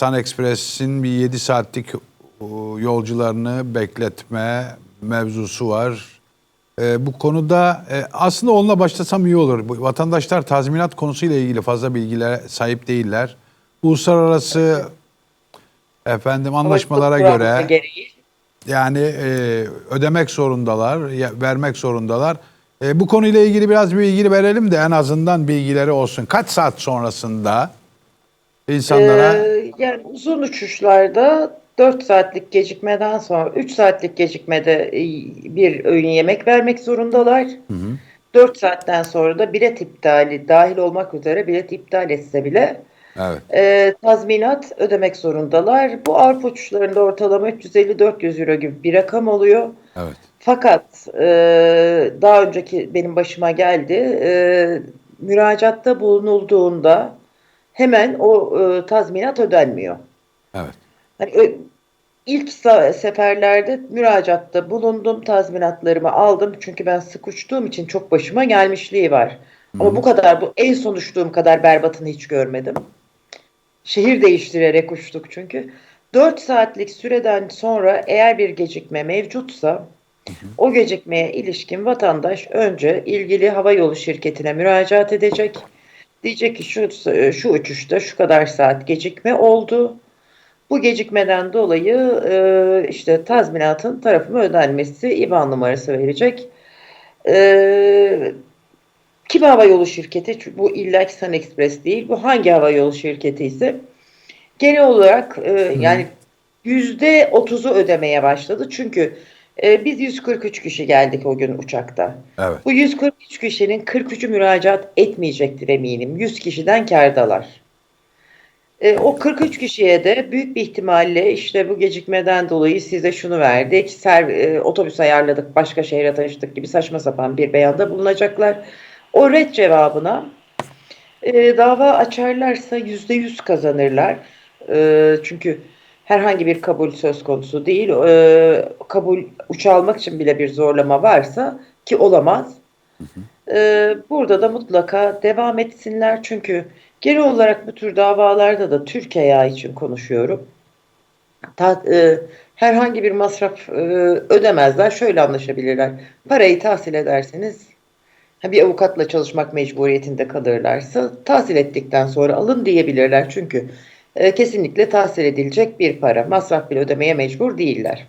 Sun Express'in bir 7 saatlik o, yolcularını bekletme mevzusu var. E, bu konuda e, aslında onunla başlasam iyi olur. Bu, vatandaşlar tazminat konusuyla ilgili fazla bilgilere sahip değiller. Uluslararası efendim anlaşmalara göre gereği yani e, ödemek zorundalar, ya- vermek zorundalar. E, bu konuyla ilgili biraz bir bilgi verelim de en azından bilgileri olsun. Kaç saat sonrasında insanlara Ee, yani uzun uçuşlarda 4 saatlik gecikmeden sonra 3 saatlik gecikmede e, bir öğün yemek vermek zorundalar. 4 saatten sonra da bilet iptali dahil olmak üzere bilet iptal etse bile evet e, tazminat ödemek zorundalar. Bu Avrupa uçuşlarında ortalama 350-400 euro gibi bir rakam oluyor. evet Fakat e, daha önceki benim başıma geldi. E, müracaatta bulunulduğunda hemen o e, tazminat ödenmiyor. evet Hani ilk seferlerde müracaatta bulundum, tazminatlarımı aldım. Çünkü ben sık uçtuğum için çok başıma gelmişliği var. Ama bu kadar, bu en son uçtuğum kadar berbatını hiç görmedim. Şehir değiştirerek uçtuk çünkü. 4 saatlik süreden sonra eğer bir gecikme mevcutsa o gecikmeye ilişkin vatandaş önce ilgili havayolu şirketine müracaat edecek. Diyecek ki şu, şu uçuşta şu kadar saat gecikme oldu. Bu gecikmeden dolayı e, işte tazminatın tarafıma ödenmesi IBAN numarası verecek. E, kim havayolu şirketi? Çünkü bu illa ki Sun Express değil. Bu hangi havayolu şirketi ise genel olarak e, yani yüzde otuzu ödemeye başladı. Çünkü e, biz 143 kişi geldik o gün uçakta. evet Bu 143 kişinin 43'ü müracaat etmeyecektir eminim. 100 kişiden kârdalar. E, o 43 kişiye de büyük bir ihtimalle işte bu gecikmeden dolayı size şunu verdik, ser, e, otobüs ayarladık, başka şehre taşıdık gibi saçma sapan bir beyanda bulunacaklar. O red cevabına e, dava açarlarsa yüzde yüz kazanırlar. E, çünkü herhangi bir kabul söz konusu değil. E, kabul uçağı almak için bile bir zorlama varsa ki olamaz. E, burada da mutlaka devam etsinler. Çünkü genel olarak bu tür davalarda da Türk ayağı için konuşuyorum. Ta- e, herhangi bir masraf e, ödemezler. Şöyle anlaşabilirler. Parayı tahsil ederseniz bir avukatla çalışmak mecburiyetinde kalırlarsa tahsil ettikten sonra alın diyebilirler. Çünkü kesinlikle tahsil edilecek bir para. Masraf bile ödemeye mecbur değiller.